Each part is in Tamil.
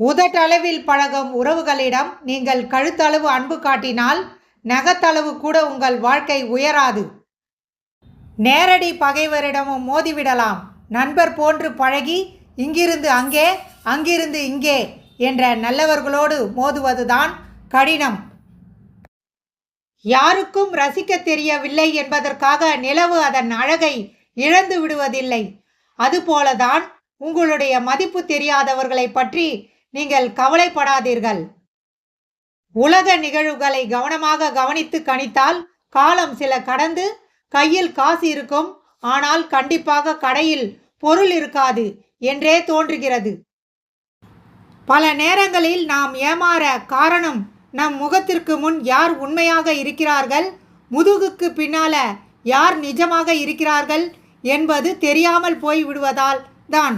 உதட்டளவில் பழகும் உறவுகளிடம் நீங்கள் கழுத்தளவு அன்பு காட்டினால் நகத்தளவு கூட உங்கள் வாழ்க்கை உயராது. நேரடி பகைவரிடமும் மோதிவிடலாம். நண்பர் போன்று பழகி இங்கிருந்து அங்கே அங்கிருந்து இங்கே என்ற நல்லவர்களோடு மோதுவதுதான் கடினம். யாருக்கும் ரசிக்க தெரியவில்லை என்பதற்காக நிலவு அதன் அழகை இழந்து விடுவதில்லை அதுபோலதான் உங்களுடைய மதிப்பு தெரியாதவர்களை பற்றி நீங்கள் கவலைப்படாதீர்கள். உலக நிகழ்வுகளை கவனமாக கவனித்து கணித்தால் காலம் சில கடந்து கையில் காசு இருக்கும். ஆனால் கண்டிப்பாக கடையில் பொருள் இருக்காது என்றே தோன்றுகிறது. பல நேரங்களில் நாம் ஏமாற காரணம் நம் முகத்திற்கு முன் யார் உண்மையாக இருக்கிறார்கள்? முதுகுக்கு பின்னால யார் நிஜமாக இருக்கிறார்கள்? என்பது தெரியாமல் போய் விடுவதால் தான்.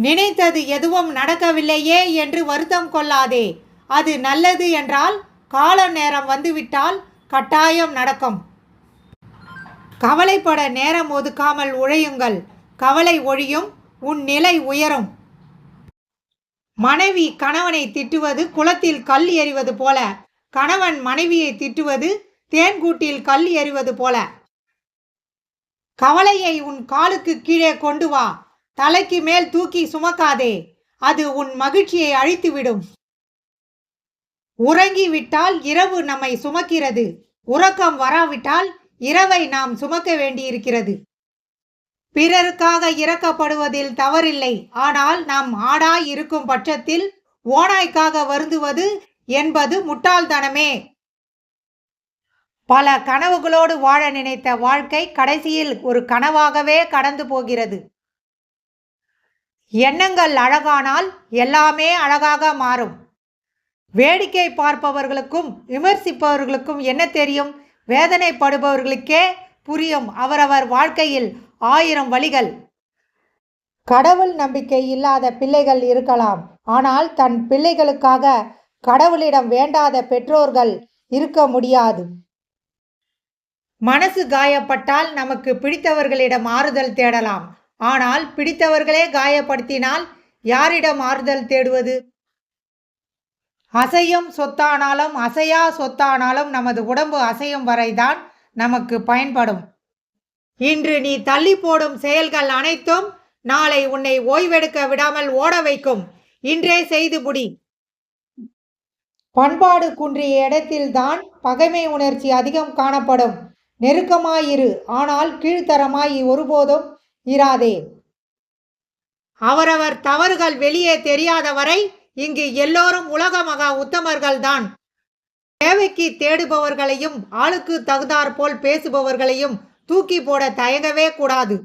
நினைத்தது எதுவும் நடக்கவில்லையே என்று வருத்தம் கொள்ளாதே. அது நல்லது என்றால் கால நேரம் வந்துவிட்டால் கட்டாயம் நடக்கும். கவலைப்பட நேரம் ஒதுக்காமல் உழையுங்கள். கவலை ஒழியும் உன் நிலை உயரும். மனைவி கணவனை திட்டுவது குளத்தில் கல் எறிவது போல. கணவன் மனைவியை திட்டுவது தேன்கூட்டில் கல் எறிவது போல. கவலையை உன் காலுக்கு கீழே கொண்டு வா. தலைக்கு மேல் தூக்கி சுமக்காதே அது உன் மகிழ்ச்சியை அழித்துவிடும். உறங்கிவிட்டால் இரவு நம்மை சுமக்கிறது. உறக்கம் வராவிட்டால் இரவை நாம் சுமக்க வேண்டியிருக்கிறது. பிறருக்காக இறக்கப்படுவதில் தவறில்லை. ஆனால் நாம் ஆடாய் இருக்கும் பட்சத்தில் ஓனாய்க்காக வருந்துவது என்பது முட்டாள்தனமே. பல கனவுகளோடு வாழ நினைத்த வாழ்க்கை கடைசியில் ஒரு கனவாகவே கடந்து போகிறது. எண்ணங்கள் அழகானால் எல்லாமே அழகாக மாறும். வேடிக்கை பார்ப்பவர்களுக்கும் விமர்சிப்பவர்களுக்கும் என்ன தெரியும்? வேதனைப்படுபவர்களுக்கே புரியும். அவரவர் வாழ்க்கையில் ஆயிரம் வழிகள். கடவுள் நம்பிக்கை இல்லாத பிள்ளைகள் இருக்கலாம். ஆனால் தன் பிள்ளைகளுக்காக கடவுளிடம் வேண்டாத பெற்றோர்கள் இருக்க முடியாது. மனசு காயப்பட்டால் நமக்கு பிடித்தவர்களிடம் ஆறுதல் தேடலாம். ஆனால் பிடித்தவர்களே காயப்படுத்தினால் யாரிடம் ஆறுதல் தேடுவது? அசையும் சொத்தானாலும் அசையா சொத்தானாலும் நமது உடம்பு அசையும் வரைதான் நமக்கு பயன்படும். இன்று நீ தள்ளி போடும் செயல்கள் அனைத்தும் நாளை உன்னை ஓய்வெடுக்க விடாமல் ஓட வைக்கும். இன்றே செய்து முடி பண்பாடு குன்றிய இடத்தில்தான் பகைமை உணர்ச்சி அதிகம் காணப்படும். நெருக்கமாயிரு. ஆனால் கீழ்த்தரமாய் ஒருபோதும் இராதே. அவரவர் தவறுகள் வெளியே தெரியாத வரை இங்கு எல்லோரும் உலக மகா உத்தமர்கள்தான். தேவைக்கு தேடுபவர்களையும் ஆளுக்கு தகுந்தாற் போல் பேசுபவர்களையும் தூக்கி போட தயங்கவே கூடாது.